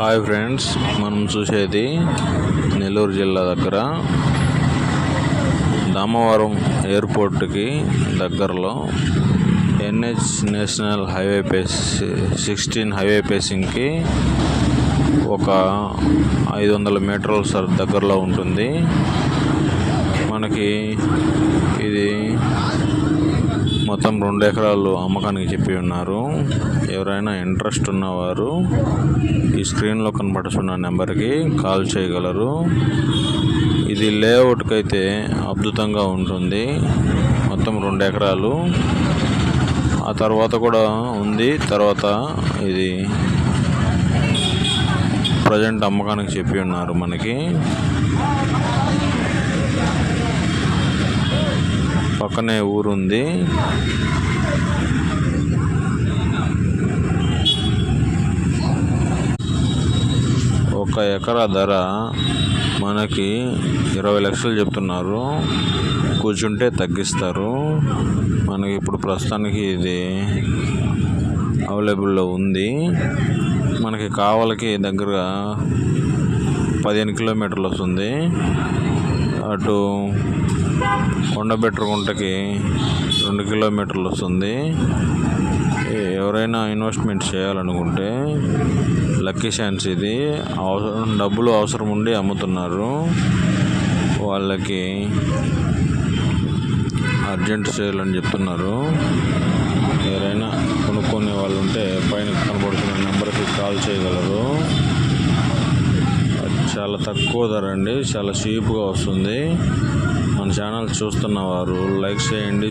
Hi friends మనం చూసేది నెల్లూరు జిల్లా దగ్గర. దామవరం ఎయిర్పోర్ట్కి దగ్గరలో NH national highway face sixteen highway పేసింగ్కి ఒక ఐదు వందల మీటర్ల సర్ దగ్గరలో ఉంటుంది. మనకి ఇది మొత్తం రెండు ఎకరాలు అమ్మకానికి చెప్పి ఉన్నారు. ఎవరైనా ఇంట్రెస్ట్ ఉన్నవారు ఈ స్క్రీన్లో కనబడుతున్న నెంబర్కి కాల్ చేయగలరు. ఇది లేఅవుట్కి అయితే అద్భుతంగా ఉంటుంది. మొత్తం రెండు ఎకరాలు. ఆ తర్వాత కూడా ఉంది. తర్వాత ఇది ప్రజెంట్ అమ్మకానికి చెప్పి ఉన్నారు మనకి. పక్కనే ఊరుంది. ఒక ఎకరా ధర మనకి ఇరవై లక్షలు చెప్తున్నారు. కూర్చుంటే తగ్గిస్తారు. మనకి ఇప్పుడు ప్రస్తుతానికి ఇది అవైలబుల్లో ఉంది. మనకి కావలికి దగ్గరగా పదిహేను కిలోమీటర్లు వస్తుంది. అటు కొండబెట్టగుంటకి రెండు కిలోమీటర్లు వస్తుంది. ఎవరైనా ఇన్వెస్ట్మెంట్ చేయాలనుకుంటే లక్కీ ఛాన్స్ ఇది. అవసరం డబ్బులు అవసరం ఉండి అమ్ముతున్నారు. వాళ్ళకి అర్జెంట్ సేల్ అని చెప్తున్నారు. ఎవరైనా కొనుక్కునే వాళ్ళు ఉంటే పైన కనబడుతున్న నెంబర్కి కాల్ చేయగలరు. చాలా తక్కువ ధర అండి. చాలా చీప్గా వస్తుంది. మన ఛానల్ చూస్తున్న వారు లైక్ చేయండి